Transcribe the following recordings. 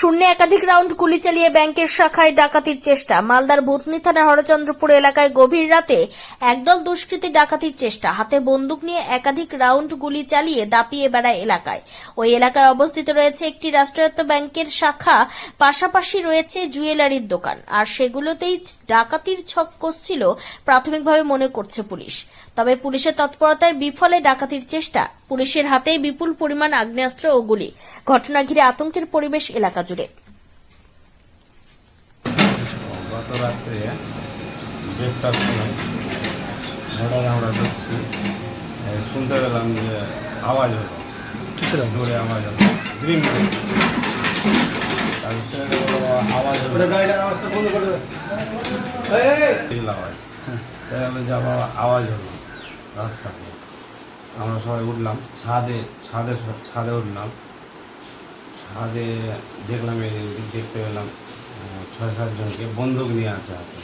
শূন্য একাধিক রাউন্ড গুলি চালিয়ে ব্যাংকের শাখায় ডাকাতির চেষ্টা। মালদার ভূতনি থানা হরচন্দ্রপুর এলাকায় গভীর রাতে একদল দুষ্কৃতী ডাকাতির চেষ্টা। হাতে বন্দুক নিয়ে একাধিক রাউন্ড গুলি চালিয়ে দাপিয়ে বেড়ায় এলাকায়। ওই এলাকায় অবস্থিত রয়েছে একটি রাষ্ট্রায়ত্ত ব্যাংকের শাখা। পাশাপাশি রয়েছে জুয়েলারির দোকান। আর সেগুলোতেই ডাকাতির ছক কষছিল প্রাথমিকভাবে মনে করছে পুলিশ। তবে পুলিশের তৎপরতায় বিফলে ডাকাতির চেষ্টা। পুলিশের হাতেই বিপুল পরিমাণ আগ্নেয়াস্ত্র ও গুলি। ঘটনা ঘিরে আতঙ্কের পরিবেশ এলাকা জুড়ে। গত রাত্রে দেড়টার সময় হঠাৎ আমরা দেখছি শুনতে পেলাম যে আওয়াজ হলো। কিসের আওয়াজ? জোরে আওয়াজ হলো। গ্রিন আওয়াজ হলো। আওয়াজ। তাই আমি যে আবার আওয়াজ হলো। রাস্তাতে। আমরা সবাই উঠলাম ছাদে ছাদে ছাদে উঠলাম। ছাদে দেখলাম এই দেখতে পেলাম ছয় সাতজনকে বন্দুক নিয়ে আছে হাতে।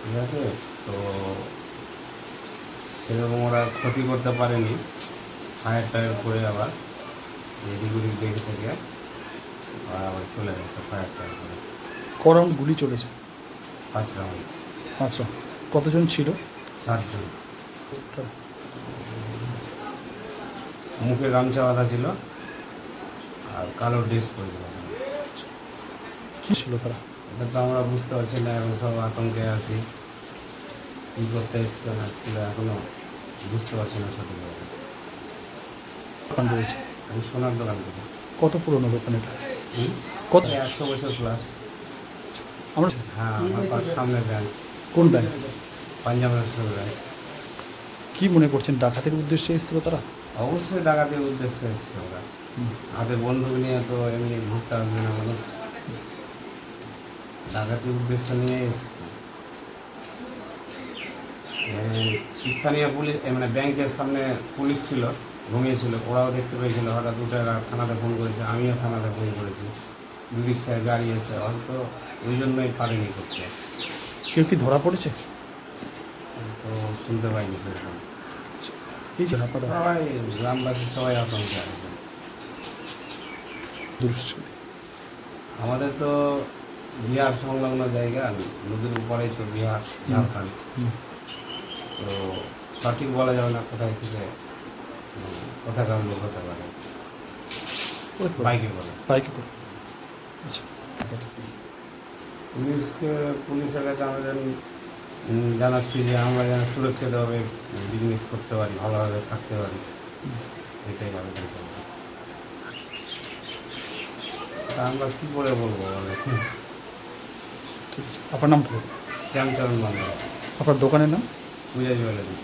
ঠিক আছে? তো সেরকম ওরা ক্ষতি করতে পারেনি ফায়ার টায়ার করে আবার এদিক ওদিক দেখে থেকে আবার চলে গেছে ফায়ার টায়ার করে। ক রাউন্ড গুলি চলেছে? পাঁচ রাউন্ড আচ্ছা কতজন ছিল? সাতজন? মুখে গামছা বাঁধা ছিল। আর কালো ড্রেস পরেছিল কি ছিল তারা? এটা তো আমরা বুঝতে পারছি না এখন সব আতঙ্কে আছি। কী করতে এসছিল না ছিল এখনও বুঝতে পারছি না সঠিকভাবে। দোকান রয়েছে? আমি সোনার দোকান থেকে। কত পুরনো দোকান এটা? কত? একশো বছর প্লাস আমরা হ্যাঁ আমার পাশ- সামনে ব্যাংক কোন ব্যাংক পাঞ্জাব ন্যাশনাল ব্যাংক কি মনে করছেন ডাকাতের উদ্দেশ্যে এসেছিল তারা? অবশ্যই ডাকাতির উদ্দেশ্যে এসছে ওরা। হাতে বন্দুক নিয়ে তো এমনি ঘুরতে আসবে না মানুষ। ডাকাতির উদ্দেশ্য নিয়ে এসছে। স্থানীয় পুলিশ মানে ব্যাংকের সামনে পুলিশ ছিল ঘুমিয়েছিল ওরাও দেখতে পেয়েছিল হঠাৎ এরা থানাতে ফোন করেছে আমিও থানাতে ফোন করেছি। দুদিক থেকে গাড়ি এসে হয়তো ওই জন্যই পারেনি করতে কেউ কি ধরা পড়েছে? তো শুনতে পাইনি সেরকম। সবাই গ্রামবাসী সবাই আতঙ্কে আছে। দুষ্কৃতী আমাদের তো বিহার সংলগ্ন জায়গা নদীর উপরেই তো বিহার ঝাড়খণ্ড। তো সঠিক বলা যাবে না কোথায় থেকে কোথাকার লোক হতে পারে ওই তো, বাইকে করে। বাইকে করে। আচ্ছা। পুলিশকে পুলিশের কাছে উম, জানাচ্ছি যে আমরা যেন সুরক্ষিতভাবে বিজনেস করতে পারি ভালোভাবে থাকতে পারি। এটাই আবেদন করব তা আমরা কী করে বলব বলে ঠিক আছে। আপনার নাম। শ্যামচরণ বাংলা আপনার দোকানের নাম? পূজা জুয়েলারি